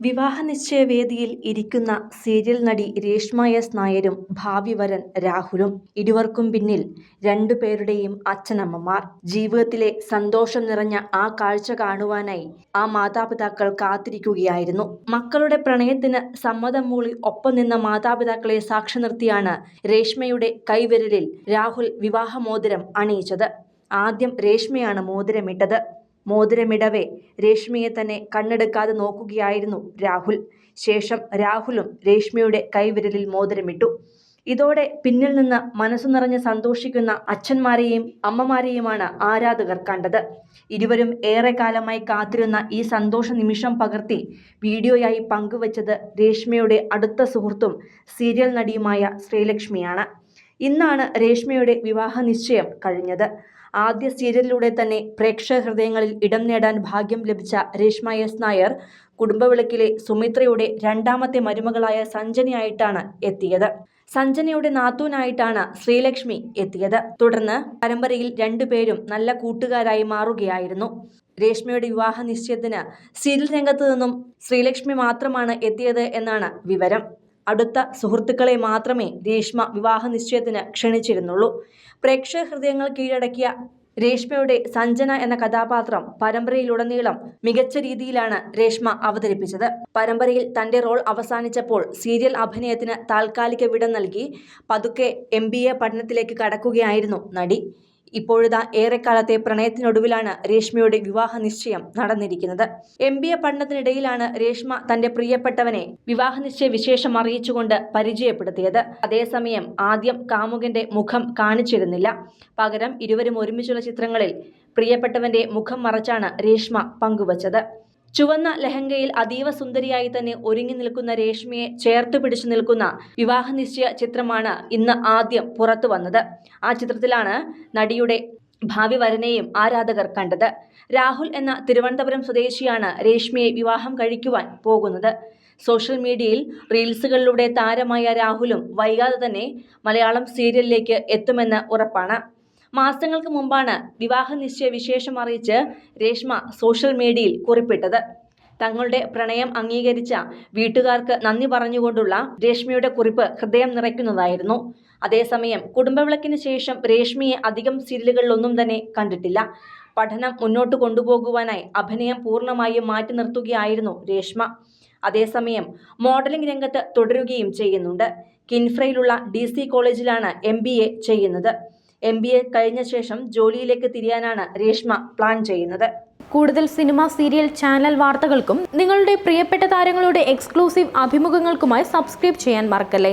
വിവാഹ നിശ്ചയവേദിയിൽ ഇരിക്കുന്ന സീരിയൽ നടി രേഷ്മ എസ് നായരും ഭാവി വരൻ രാഹുലും ഇരുവർക്കും പിന്നിൽ രണ്ടുപേരുടെയും അച്ഛനമ്മമാർ. ജീവിതത്തിലെ സന്തോഷം നിറഞ്ഞ ആ കാഴ്ച കാണുവാനായി ആ മാതാപിതാക്കൾ കാത്തിരിക്കുകയായിരുന്നു. മക്കളുടെ പ്രണയത്തിന് സമ്മതം മൂളി ഒപ്പം നിന്ന മാതാപിതാക്കളെ സാക്ഷി നിർത്തിയാണ് രേഷ്മയുടെ കൈവിരലിൽ രാഹുൽ വിവാഹമോതിരം അണിയിച്ചത്. ആദ്യം രേഷ്മയാണ് മോതിരമിട്ടത്. മോതിരമിടവേ രേഷ്മിയെ തന്നെ കണ്ണെടുക്കാതെ നോക്കുകയായിരുന്നു രാഹുൽ. ശേഷം രാഹുലും രേഷ്മിയുടെ കൈവിരലിൽ മോതിരമിട്ടു. ഇതോടെ പിന്നിൽ നിന്ന് മനസ്സു നിറഞ്ഞ് സന്തോഷിക്കുന്ന അച്ഛന്മാരെയും അമ്മമാരെയുമാണ് ആരാധകർ കണ്ടത്. ഇരുവരും ഏറെക്കാലമായി കാത്തിരുന്ന ഈ സന്തോഷ നിമിഷം പകർത്തി വീഡിയോയായി പങ്കുവച്ചത് രേഷ്മയുടെ അടുത്ത സുഹൃത്തും സീരിയൽ നടിയുമായ ശ്രീലക്ഷ്മിയാണ്. ഇന്നാണ് രേഷ്മയുടെ വിവാഹ നിശ്ചയം കഴിഞ്ഞത്. ആദ്യ സീരിയലിലൂടെ തന്നെ പ്രേക്ഷക ഹൃദയങ്ങളിൽ ഇടം നേടാൻ ഭാഗ്യം ലഭിച്ച രേഷ്മ എസ് നായർ കുടുംബവിളക്കിലെ സുമിത്രയുടെ രണ്ടാമത്തെ മരുമകളായ സഞ്ജനയായിട്ടാണ് എത്തിയത്. സഞ്ജനയുടെ നാത്തൂനായിട്ടാണ് ശ്രീലക്ഷ്മി എത്തിയത്. തുടർന്ന് പരമ്പരയിൽ രണ്ടുപേരും നല്ല കൂട്ടുകാരായി മാറുകയായിരുന്നു. രേഷ്മയുടെ വിവാഹ നിശ്ചയത്തിന് സീരിയൽ രംഗത്തു നിന്നും ശ്രീലക്ഷ്മി മാത്രമാണ് എത്തിയത് എന്നാണ് വിവരം. അടുത്ത സുഹൃത്തുക്കളെ മാത്രമേ രേഷ്മ വിവാഹ നിശ്ചയത്തിന് ക്ഷണിച്ചിരുന്നുള്ളൂ. പ്രേക്ഷക ഹൃദയങ്ങൾ കീഴടക്കിയ രേഷ്മയുടെ സഞ്ജന എന്ന കഥാപാത്രം പരമ്പരയിലുടനീളം മികച്ച രീതിയിലാണ് രേഷ്മ അവതരിപ്പിച്ചത്. പരമ്പരയിൽ തന്റെ റോൾ അവസാനിച്ചപ്പോൾ സീരിയൽ അഭിനയത്തിന് താൽക്കാലിക വിട നൽകി പതുക്കെ എം പഠനത്തിലേക്ക് കടക്കുകയായിരുന്നു നടി. ഇപ്പോഴിതാ ഏറെക്കാലത്തെ പ്രണയത്തിനൊടുവിലാണ് രേഷ്മയുടെ വിവാഹ നിശ്ചയം നടന്നിരിക്കുന്നത്. എം ബി എ പഠനത്തിനിടയിലാണ് രേഷ്മ തന്റെ പ്രിയപ്പെട്ടവനെ വിവാഹ നിശ്ചയ വിശേഷം അറിയിച്ചുകൊണ്ട് പരിചയപ്പെടുത്തിയത്. അതേസമയം ആദ്യം കാമുകന്റെ മുഖം കാണിച്ചിരുന്നില്ല. പകരം ഇരുവരും ഒരുമിച്ചുള്ള ചിത്രങ്ങളിൽ പ്രിയപ്പെട്ടവന്റെ മുഖം മറച്ചാണ് രേഷ്മ പങ്കുവച്ചത്. ചുവന്ന ലഹങ്കയിൽ അതീവ സുന്ദരിയായി തന്നെ ഒരുങ്ങി നിൽക്കുന്ന രേഷ്മയെ ചേർത്ത് പിടിച്ചു നിൽക്കുന്ന വിവാഹ നിശ്ചയ ചിത്രമാണ് ഇന്ന് ആദ്യം പുറത്തു വന്നത്. ആ ചിത്രത്തിലാണ് നടിയുടെ ഭാവി വരനെയും ആരാധകർ കണ്ടത്. രാഹുൽ എന്ന തിരുവനന്തപുരം സ്വദേശിയാണ് രേഷ്മയെ വിവാഹം കഴിക്കുവാൻ പോകുന്നത്. സോഷ്യൽ മീഡിയയിൽ റീൽസുകളിലൂടെ താരമായ രാഹുലും വൈകാതെ തന്നെ മലയാളം സീരിയലിലേക്ക് എത്തുമെന്ന് ഉറപ്പാണ്. മാസങ്ങൾക്ക് മുമ്പാണ് വിവാഹ നിശ്ചയ വിശേഷം അറിയിച്ച് രേഷ്മ സോഷ്യൽ മീഡിയയിൽ കുറിപ്പിട്ടത്. തങ്ങളുടെ പ്രണയം അംഗീകരിച്ച വീട്ടുകാർക്ക് നന്ദി പറഞ്ഞുകൊണ്ടുള്ള രേഷ്മയുടെ കുറിപ്പ് ഹൃദയം നിറയ്ക്കുന്നതായിരുന്നു. അതേസമയം കുടുംബവിളക്കിന് ശേഷം രേഷ്മയെ അധികം സീരിയലുകളിലൊന്നും തന്നെ കണ്ടിട്ടില്ല. പഠനം മുന്നോട്ട് കൊണ്ടുപോകുവാനായി അഭിനയം പൂർണമായും മാറ്റി നിർത്തുകയായിരുന്നു രേഷ്മ. അതേസമയം മോഡലിംഗ് രംഗത്ത് തുടരുകയും ചെയ്യുന്നുണ്ട്. കിൻഫ്രയിലുള്ള ഡി കോളേജിലാണ് എ ചെയ്യുന്നത്. എം ബി എ കഴിഞ്ഞ ശേഷം ജോലിയിലേക്ക് തിരിയാനാണ് രേഷ്മ പ്ലാൻ ചെയ്യുന്നത്. കൂടുതൽ സിനിമ സീരിയൽ ചാനൽ വാർത്തകൾക്കും നിങ്ങളുടെ പ്രിയപ്പെട്ട താരങ്ങളുടെ എക്സ്ക്ലൂസീവ് അഭിമുഖങ്ങൾക്കുമായി സബ്സ്ക്രൈബ് ചെയ്യാൻ മറക്കല്ലേ?